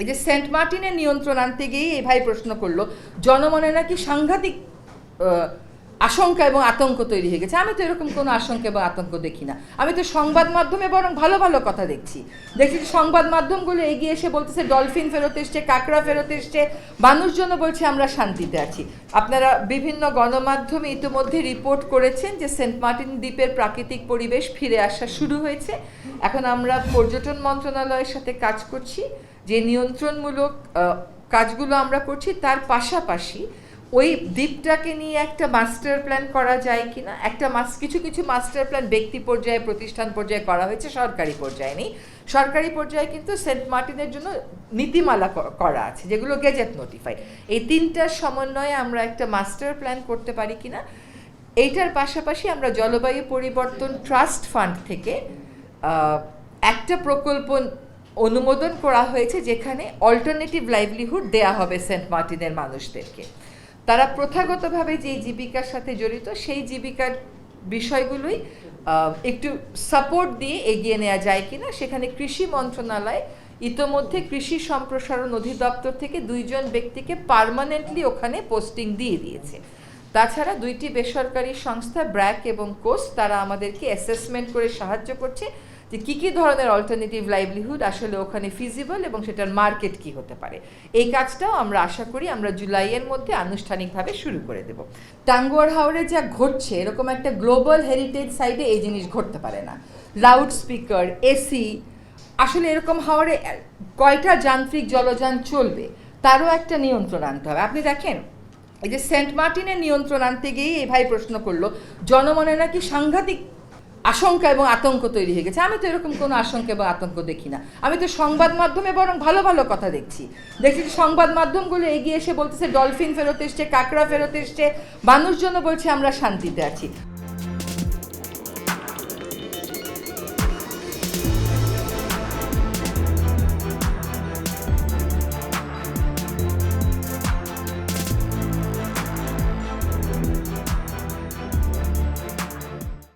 এই যে সেন্ট মার্টিনের নিয়ন্ত্রণ আনতে গিয়েই এই ভাই প্রশ্ন করল জনমনে নাকি সাংঘাতিক আশঙ্কা এবং আতঙ্ক তৈরি হয়ে গেছে। আমি তো এরকম কোনো আশঙ্কা এবং আতঙ্ক দেখি না। আমি তো সংবাদ মাধ্যমে বরং ভালো ভালো কথা দেখছি। দেখছি সংবাদ মাধ্যমগুলো এগিয়ে এসে বলতেছে, ডলফিন ফেরত এসছে, কাঁকড়া ফেরত এসছে। মানুষজনও বলছে, আমরা শান্তিতে আছি। আপনারা বিভিন্ন গণমাধ্যমে ইতিমধ্যে রিপোর্ট করেছেন যে সেন্ট মার্টিন দ্বীপের প্রাকৃতিক পরিবেশ ফিরে আসা শুরু হয়েছে। এখন আমরা পর্যটন মন্ত্রণালয়ের সাথে কাজ করছি। যে নিয়ন্ত্রণমূলক কাজগুলো আমরা করছি, তার পাশাপাশি ওই দ্বীপটাকে নিয়ে একটা মাস্টার প্ল্যান করা যায় কিনা? একটা মাস কিছু কিছু মাস্টার প্ল্যান ব্যক্তি পর্যায়ে, প্রতিষ্ঠান পর্যায়ে করা হয়েছে সরকারি পর্যায়ে নেই। সরকারি পর্যায়ে কিন্তু সেন্ট মার্টিনের জন্য নীতিমালা করা আছে, যেগুলো গেজেট নোটিফাইড এই তিনটার সমন্বয়ে আমরা একটা মাস্টার প্ল্যান করতে পারি কিনা? এইটার পাশাপাশি আমরা জলবায়ু পরিবর্তন ট্রাস্ট ফান্ড থেকে একটা প্রকল্প অনুমোদন করা হয়েছে যেখানে অল্টারনেটিভ লাইভলিহুড দেয়া হবে সেন্ট মার্টিনের মানুষদেরকে। তারা প্রথাগতভাবে যে জীবিকার সাথে জড়িত, সেই জীবিকার বিষয়গুলোই একটু সাপোর্ট দিয়ে এগিয়ে নেওয়া যায় কিনা, সেখানে কৃষি মন্ত্রণালয় ইতোমধ্যে কৃষি সম্প্রসারণ অধিদপ্তর থেকে দুইজন ব্যক্তিকে পার্মানেন্টলি ওখানে পোস্টিং দিয়ে দিয়েছে। তাছাড়া দুইটি বেসরকারি সংস্থা, ব্র্যাক এবং কোস, তারা আমাদেরকে অ্যাসেসমেন্ট করে সাহায্য করছে। যে কী কী ধরনের অল্টারনেটিভ লাইভলিহুড আসলে ওখানে ফিজিবল এবং সেটার মার্কেট কি হতে পারে? এই কাজটাও আমরা আশা করি আমরা জুলাইয়ের মধ্যে আনুষ্ঠানিকভাবে শুরু করে দেব। টাঙ্গুয়ার হাওড়ে যা ঘটছে, এরকম একটা গ্লোবাল হেরিটেজ সাইডে এই জিনিস ঘটতে পারে না। লাউড স্পিকার এসি আসলে এরকম হাওড়ে কয়টা যান্ত্রিক জলযান চলবে, তারও একটা নিয়ন্ত্রণ আনতে হবে। আপনি দেখেন, এই যে সেন্ট মার্টিনের নিয়ন্ত্রণ আনতে গিয়েই এই ভাই প্রশ্ন করল, জনমনে নাকি সাংঘাতিক আশঙ্কা এবং আতঙ্ক তৈরি হয়ে গেছে। আমি তো এরকম কোনো আশঙ্কা এবং আতঙ্ক দেখি না। আমি তো সংবাদ মাধ্যমে বরং ভালো ভালো কথা দেখছি। দেখছি সংবাদ মাধ্যমগুলো এগিয়ে এসে বলতেছে, ডলফিন ফেরত এসছে, কাঁকড়া ফেরত এসছে। মানুষজনও বলছে, আমরা শান্তিতে আছি।